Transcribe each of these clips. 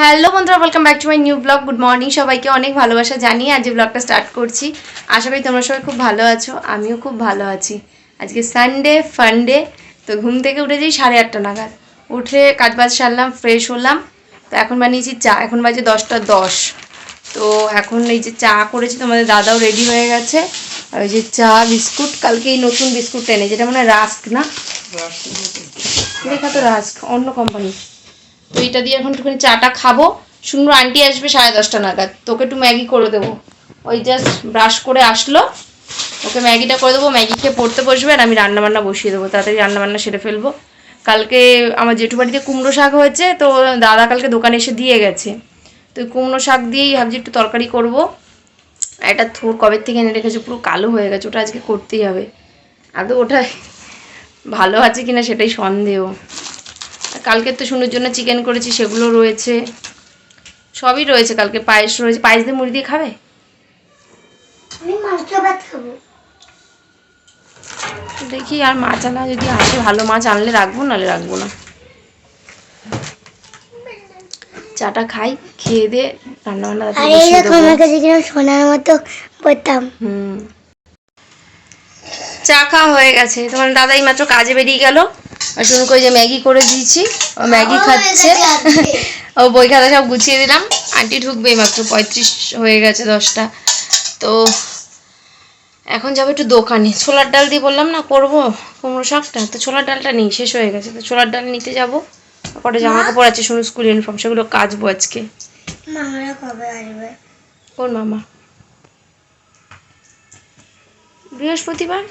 Hello বন্ধুরা welcome back to my new blog good morning সবাইকে অনেক ভালোবাসা জানিয়ে আজ ব্লগটা স্টার্ট করছি। আশা করি তোমরা সবাই খুব ভালো আছো আমিও খুব ভালো আছি। আজকে সানডে ফানডে তো ঘুম থেকে উঠেছি সাড়ে আটটা নাগাদ। উঠে কাজ বাজ সারলাম ফ্রেশ হলাম। তো এখন বানিয়েছি চা এখন বাজে দশটা দশ। তো এখন এই যে চা করেছি তোমাদের দাদাও রেডি হয়ে গেছে। আর ওই যে চা বিস্কুট কালকে এই নতুন বিস্কুট এনে যেটা মানে রাস্ক না? তো রাস্ক অন্য কোম্পানি তো এটা দিয়ে এখন একটুখানি চাটা খাব। শুনব আন্টি আসবে সাড়ে দশটা নাগাদ। তোকে একটু ম্যাগি করে দেবো। ওই জাস্ট ব্রাশ করে আসলো। ওকে ম্যাগিটা করে দেবো। ম্যাগি খেয়ে পড়তে বসবে আর আমি রান্নাবান্না বসিয়ে দেবো। তাড়াতাড়ি রান্নাবান্না সেরে ফেলব। কালকে আমার জেঠু বাড়িতে কুমড়ো শাক হয়েছে, তো দাদা কালকে দোকানে এসে দিয়ে গেছে। তো কুমড়ো শাক দিয়েই ভাবছি একটু তরকারি করব। এটা থোর কবের থেকে এনে রেখেছে? পুরো কালো হয়ে গেছে। ওটা আজকে করতেই হবে। আদৌ ওটা ভালো আছে কিনা সেটাই সন্দেহ। কালকে তো শুনুর জন্য চিকেন করেছি সেগুলো রয়েছে। সবই রয়েছে কালকে। পায়েস রয়েছে। পায়েস দিয়ে মুড়ি দিয়ে খাবে? দেখি আর মাছ আনা যদি আসে ভালো মাছ আনলে রাখব নাহলে রাখব না। চাটা খাই খেয়ে দিয়ে রান্না বান্না আর। আমার কাছে সোনার মতো পড়তাম হুম। চা খাওয়া হয়ে গেছে। তোমার দাদা এই মাত্র কাজে বেরিয়ে গেল। আর শুরু করে যে ম্যাগি করে দিয়েছি। ও ম্যাগি খাচ্ছে। ও বই খাতা সব গুছিয়ে দিলাম। আন্টি ঢুকবে মাত্র পঁয়ত্রিশ হয়ে গেছে দশটা। তো এখন যাব একটু দোকানে। ছোলার ডাল দিয়ে বললাম না করব কুমড়ো শাকটা। তো ছোলার ডালটা নেই শেষ হয়ে গেছে। তো ছোলার ডাল নিতে যাব। কটা জামা কাপড় আছে শুনুন স্কুল ইউনিফর্ম সেগুলো কাচবো আজকে। মামারা কবে আসবে? কোন মামা? বৃহস্পতিবার?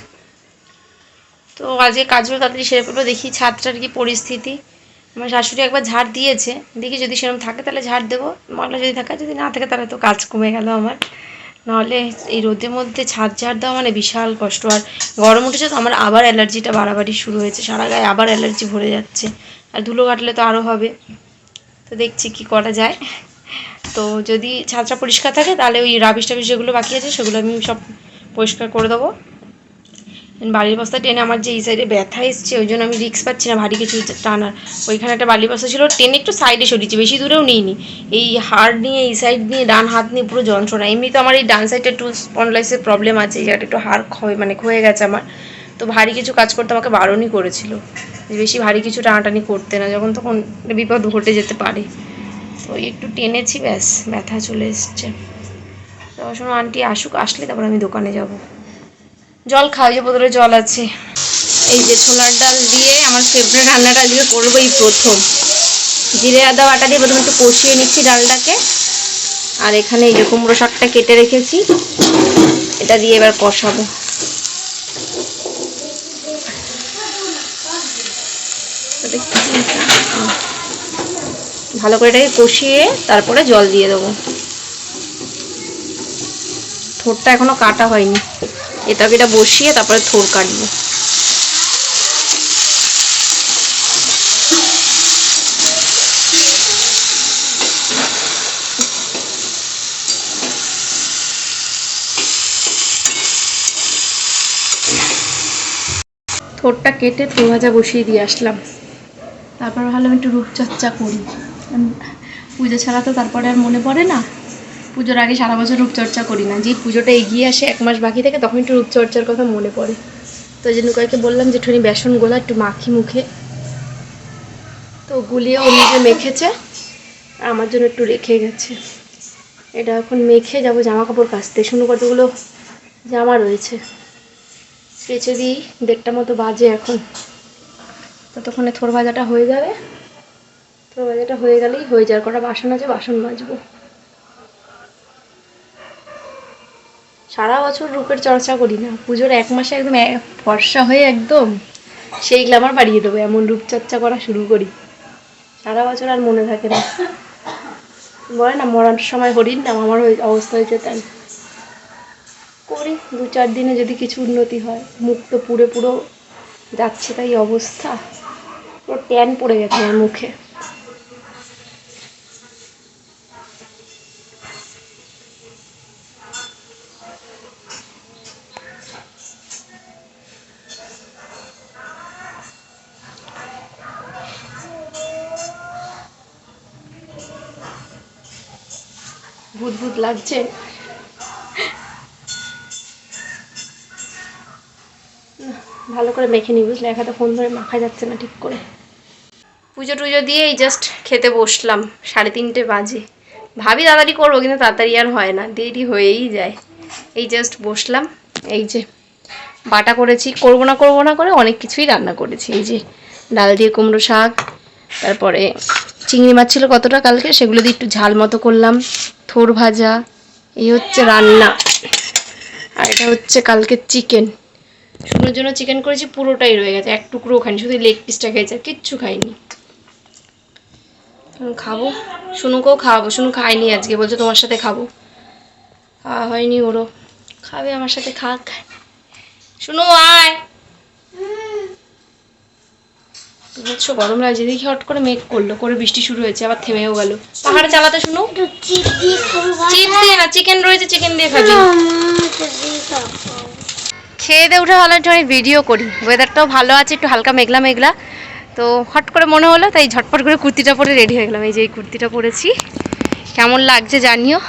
তো আজকে কাজগুলো তাড়াতাড়ি সেরে ফেলব, দেখি ছাদটার কি পরিস্থিতি। আমার শাশুড়ি একবার ঝাড় দিয়েছে, দেখি যদি সেরকম থাকে তাহলে ঝাড় দেবো, ময়লা যদি থাকে, যদি না থাকে তাহলে তো কাজ কমে গেল আমার। নাহলে এই রোদের মধ্যে ছাদ ঝাড় দেওয়া মানে বিশাল কষ্ট, আর গরম উঠেছে তো আমার আবার অ্যালার্জিটা বাড়াবাড়ি শুরু হয়েছে, সারা গায়ে আবার অ্যালার্জি ভরে যাচ্ছে, আর ধুলো কাটলে তো আরও হবে। তো দেখছি কি করা যায়। তো যদি ছাদটা পরিষ্কার থাকে তাহলে ওই রাবিশ টাবিশ যেগুলো বাকি আছে সেগুলো আমি সব পরিষ্কার করে দেবো। বালির বস্তা টেনে আমার যে এই সাইডে ব্যথা এসছে, ওই জন্য আমি রিক্স পাচ্ছি না, ভারী কিছু টানার। ওইখানে একটা বালির বস্তা ছিল, টেনে একটু সাইডে সরিয়েছি, বেশি দূরেও নিইনি। এই হাড় নিয়ে, এই সাইড নিয়ে, ডান হাত নিয়ে পুরো যন্ত্রণা। এমনি তো আমার এই ডান সাইডে একটু স্পন্ডলাইসের প্রবলেম আছে, এই একটু হাড় ক্ষয় মানে ক্ষয়ে গেছে আমার। তো ভারী কিছু কাজ করতে আমাকে বারণই করেছিল বেশি ভারী কিছু টানাটানি করতে না, যখন তখন বিপদ ঘটে যেতে পারে। তো একটু টেনেছি, ব্যাস, ব্যথা চলে এসছে। তো শোনো আন্টি আসুক, আসলে তারপর আমি দোকানে যাব। জল খাওয়া যে বোতলে জল আছে। এই যে ছোলার ডাল দিয়ে আমার ফেভারিট রান্নাটা আজকে করব এই প্রথম। জিরে, আদা, বাটা দিয়ে প্রথমে একটু কষিয়ে নিচ্ছি ডালটাকে। আর এখানে এই যে কুমড়ো শাকটা কেটে রেখেছি। এটা দিয়ে এবার কষাবো। ভালো করে এটাকে কষিয়ে তারপরে জল দিয়ে দেবো। থোরটা এখনও কাটা হয়নি। এটাকে এটা বসিয়ে তারপরে থোর কাটবো। থোরটা কেটে থোর ভাজা বসিয়ে দিয়ে আসলাম। তারপর ভাবলাম একটু রূপচর্চা করি। পূজা ছাড়া তো তারপরে আর মনে পড়ে না। পুজোর আগে সারা বছর রূপচর্চা করি না। যে পুজোটা এগিয়ে আসে এক মাস বাকি থাকে তখন একটু রূপচর্চার কথা মনে পড়ে। তো জন্য কয়েককে বললাম যে একটুখানি বেসন গোলা, একটু মাখি মুখে। তো গুলিয়ে ও নিজে মেখেছে, আর আমার জন্য একটু রেখে গেছে। এটা এখন মেখে যাব জামা কাপড় কাচতে। শুনো কতগুলো জামা রয়েছে। কেচে দিই, দেড়টা মতো বাজে এখন। ততক্ষণে থোর ভাজাটা হয়ে যাবে। থোর ভাজাটা হয়ে গেলেই হয়ে যাওয়ার কটা বাসন আছে, বাসন মাজবো। সারা বছর রূপের চর্চা করি না। পুজোর এক মাসে একদম ফর্সা হয়ে একদম সেই গ্ল্যামার বাড়িয়ে দেবো, এমন রূপচর্চা করা শুরু করি। সারা বছর আর মনে থাকে না। বলে না, মরার সময় হরিণ নাম আমার ওই অবস্থা হয়েছে তাই। করি, দু চার দিনে যদি কিছু উন্নতি হয়, মুখ তো পুরো পুরো যাচ্ছে তাই অবস্থা। পুরো ট্যান পড়ে গেছে আমার মুখে। ভূত লাগছে। ভালো করে মেখে নি, বুঝলে? এক হাতে ফোন ধরে মাখা যাচ্ছে না ঠিক করে। পুজো টুজো দিয়ে এই জাস্ট খেতে বসলাম, সাড়ে তিনটে বাজে। ভাবি তাড়াতাড়ি করব, কিন্তু তাড়াতাড়ি আর হয় না, দেরি হয়েই যায়। এই জাস্ট বসলাম, এই যে বাটা করেছি, করব না করব না করে অনেক কিছুই রান্না করেছি। এই যে ডাল দিয়ে কুমড়ো শাক, তারপরে চিংড়ি মাছ ছিল কতটা কালকে, সেগুলো দিয়ে একটু ঝাল মতো করলাম। থোর ভাজা, এই হচ্ছে রান্না। আর এটা হচ্ছে কালকে চিকেন শুকনোর জন্য চিকেন করেছি, পুরোটাই রয়ে গেছে, এক টুকরো খাইনি, শুধু লেগ পিসটা খেয়েছে আর কিচ্ছু খাইনি। খাব। শুনুকেও খাওয়াবো শুনু খাইনি আজকে, বলছে তোমার সাথে খাব। খাওয়া হয়নি ওরও। খাবে আমার সাথে, খাক। শুনু আয়। বুঝছ? গরম লাগছে। দেখি হট করে মেঘ করল করে বৃষ্টি শুরু হয়েছে আবার থেমেও গেল। পাহাড়ে চালাতে শুনু? একটু দিয়ে খাব চিপ দিয়ে না চিকেন রয়েছে চিকেন দিয়ে খাবি। খেয়ে দিয়ে উঠে ভালো একটু আমি ভিডিও করি। ওয়েদারটাও ভালো আছে একটু হালকা মেঘলা মেঘলা। তো হট করে মনে হলো তাই ঝটপট করে কুর্তিটা পরে রেডি হয়ে গেলাম। এই যে এই কুর্তিটা পরেছি। কেমন লাগছে জানিও?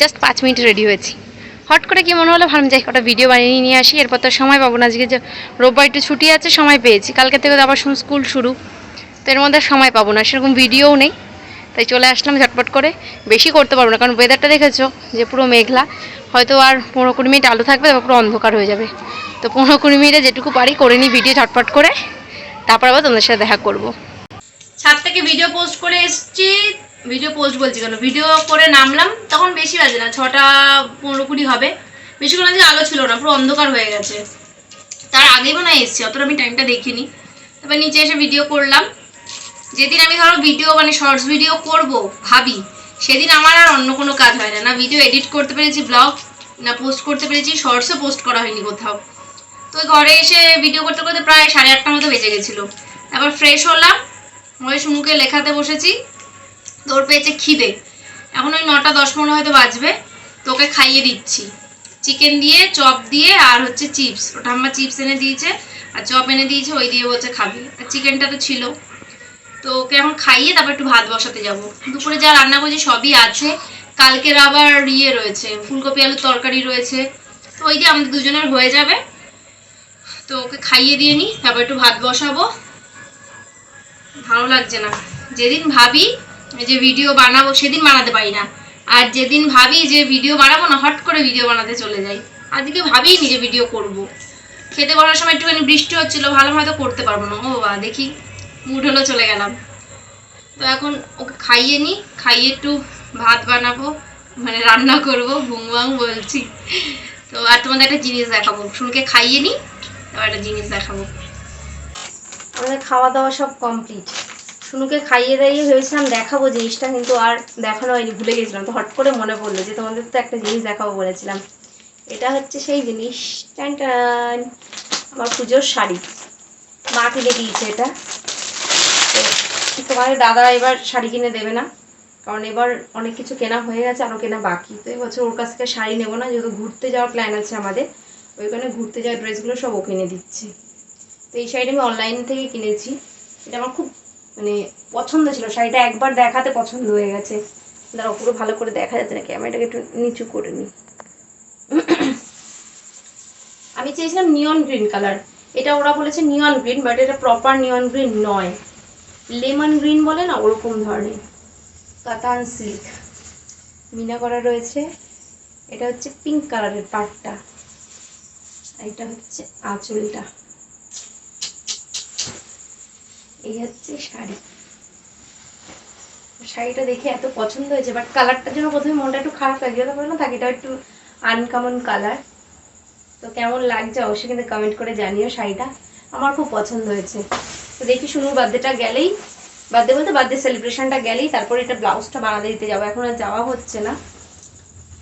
জাস্ট পাঁচ মিনিট রেডি হয়েছি। হট করে কি মনে হলো? ভাবলাম যাই কটা ভিডিও বানিয়ে নিয়ে আসি। এরপর তো সময় পাবো না, আজকে যে রোববার একটু ছুটি আছে, সময় পেয়েছি। কালকে থেকে তো আবার স্কুল শুরু। তো এর মধ্যে সময় পাবো না, সেরকম ভিডিওও নেই। তাই চলে আসলাম ঝটপট করে। বেশি করতে পারব না, কারণ ওয়েদারটা দেখেছ যে পুরো মেঘলা। হয়তো আর পনেরো কুড়ি মিনিট আলো থাকবে, তারপর পুরো অন্ধকার হয়ে যাবে। তো পনেরো কুড়ি মিনিটে যেটুকু পারি, করে নিই ভিডিও ঝটপট করে। তারপর আবার তোমাদের সাথে দেখা করব। ছাদ থেকে ভিডিও পোস্ট করে এসেছি। ভিডিও পোস্ট বলছি কেন? ভিডিও করে নামলাম, তখন বেশি বাজে না, ছটা পনেরো কুড়ি হবে। বেশিক্ষণ আজকে আলো ছিল না, পুরো অন্ধকার হয়ে গেছে। তার আগেই মনে হয় এসছি, অতটা আমি টাইমটা দেখিনি। তারপর নিচে এসে ভিডিও করলাম। যেদিন আমি ধরো ভিডিও মানে শর্টস ভিডিও করব, ভাবি, সেদিন আমার আর অন্য কোনো কাজ হয় না। না ভিডিও এডিট করতে পেরেছি ব্লগ না পোস্ট করতে পেরেছি শর্টসও পোস্ট করা হয়নি কোথাও। তো ঘরে এসে ভিডিও করতে করতে প্রায় সাড়ে আটটার মতো বেজে গেছিল। তারপর ফ্রেশ হলাম হয়ে শুনুকে লেখাতে বসেছি। তোর পেয়েছে খিদে। এখন ওই নটা দশ পনেরো হয়তো বাজবে। তোকে খাইয়ে দিচ্ছি। চিকেন দিয়ে, চপ দিয়ে, আর হচ্ছে চিপস। ওটা আমার চিপস এনে দিয়েছে, আর চপ এনে দিয়েছে, ওই দিয়ে বলছে খাবি। আর চিকেনটা তো ছিল। তো ওকে এখন খাইয়ে তারপর একটু ভাত বসাতে যাব। দুপুরে যা রান্না করছি সবই আছে। কালকের আবার ইয়ে রয়েছে, ফুলকপি, আলুর তরকারি রয়েছে। তো ওই দিয়ে আমাদের দুজনের হয়ে যাবে। তো ওকে খাইয়ে দিয়ে নি, তারপর একটু ভাত বসাবো। ভালো লাগছে না। যেদিন ভাবি যে ভিডিও বানাবো সেদিন বানাতে পারি না। আর যেদিন ভাবি যে ভিডিও বানাবো না, হট করে ভিডিও বানাতে চলে যাই। আজকে ভাবিই নিজে ভিডিও করব। খেতে বসার সময় একটুখানি বৃষ্টি হচ্ছিল, ভালো হয়তো করতে পারব না। ও বাবা, দেখি মুড হলো চলে গেলাম। তো এখন ওকে খাইয়ে নি, খাইয়ে একটু ভাত বানাবো মানে রান্না করব, ভুং ভাং বলছি। তো আর তোমাদের একটা জিনিস দেখাবো। শুনকে খাইয়ে নি তারপর একটা জিনিস দেখাবো। আমাদের খাওয়া দাওয়া সব কমপ্লিট শুনুকে খাইয়ে দাইয়ে ভেবেছিলাম দেখাবো জিনিসটা, কিন্তু আর দেখানো হয়নি, ভুলে গেছিলাম। তো হট করে মনে পড়ল যে তোমাদের তো একটা জিনিস দেখাবো বলেছিলাম। এটা হচ্ছে সেই জিনিস। টান টান। আমার পুজোর শাড়ি। মা কিনে দিয়েছে এটা। তোমাদের দাদা এবার শাড়ি কিনে দেবে না, কারণ এবার অনেক কিছু কেনা হয়ে গেছে আরও কেনা বাকি। তো এবছর ওর কাছ থেকে শাড়ি নেব না, যেহেতু ঘুরতে যাওয়ার প্ল্যান আছে আমাদের। ওইখানে ঘুরতে যাওয়ার ড্রেসগুলো সব ও কিনে দিচ্ছে। তো এই শাড়িটা আমি অনলাইন থেকে কিনেছি। এটা আমার খুব মানে পছন্দ ছিল। শাড়িটা একবার দেখাতে পছন্দ হয়ে গেছে। দাঁড়াও, পুরো ভালো করে দেখা যাচ্ছে না ক্যামেরাটাকে একটু নিচু করে নিই আমি চেয়েছিলাম নিয়ন গ্রিন কালার এটা ওরা বলেছে নিয়ন গ্রিন বাট এটা প্রপার নিয়ন গ্রিন নয়। লেমন গ্রিন বলে না, ওরকম ধরনের। কাতান সিল্ক মিনা করা রয়েছে। এটা হচ্ছে পিঙ্ক কালারের পার্টটা এটা হচ্ছে আঁচলটা। এই হচ্ছে শাড়ি। শাড়িটা দেখে এত পছন্দ হয়েছে বাট কালারটার জন্য প্রথমে মনটা একটু খারাপ লাগছিল তারপরে না থাকে এটা একটু আনকমন কালার তো কেমন লাগছে অবশ্যই কিন্তু কমেন্ট করে জানিও শাড়িটা। আমার খুব পছন্দ হয়েছে। তো দেখি শুনুর বার্থডেটা গেলেই বার্থডে বলতে বার্থডে সেলিব্রেশনটা গেলেই তারপরে এটা ব্লাউজটা বানাতে দিতে যাব। এখন আর যাওয়া হচ্ছে না।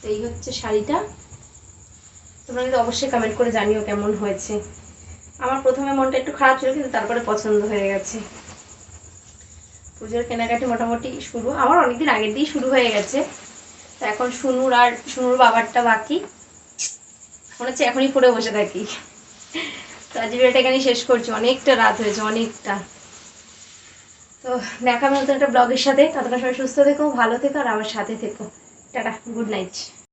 তো এই হচ্ছে শাড়িটা। তোমরা কিন্তু অবশ্যই কমেন্ট করে জানিও কেমন হয়েছে। আমার প্রথমে মনটা একটু খারাপ ছিল, কিন্তু তারপরে পছন্দ হয়ে গেছে। পুজোর কেনাকাটি মোটামুটি শুরু। আমার অনেকদিন আগের দিয়েই শুরু হয়ে গেছে। তো এখন শুনুর আর শুনুর বাবারটা বাকি। মনে হচ্ছে এখনই পড়ে বসে থাকি। তো আজ ভিডিওটা এখানে শেষ করছি। অনেকটা রাত হয়েছে, অনেকটা। তো দেখা নতুন একটা ব্লগের সাথে। ততক্ষণ সবাই সুস্থ থেকো, ভালো থেকো, আর আমার সাথে থেকো। Tata, good night.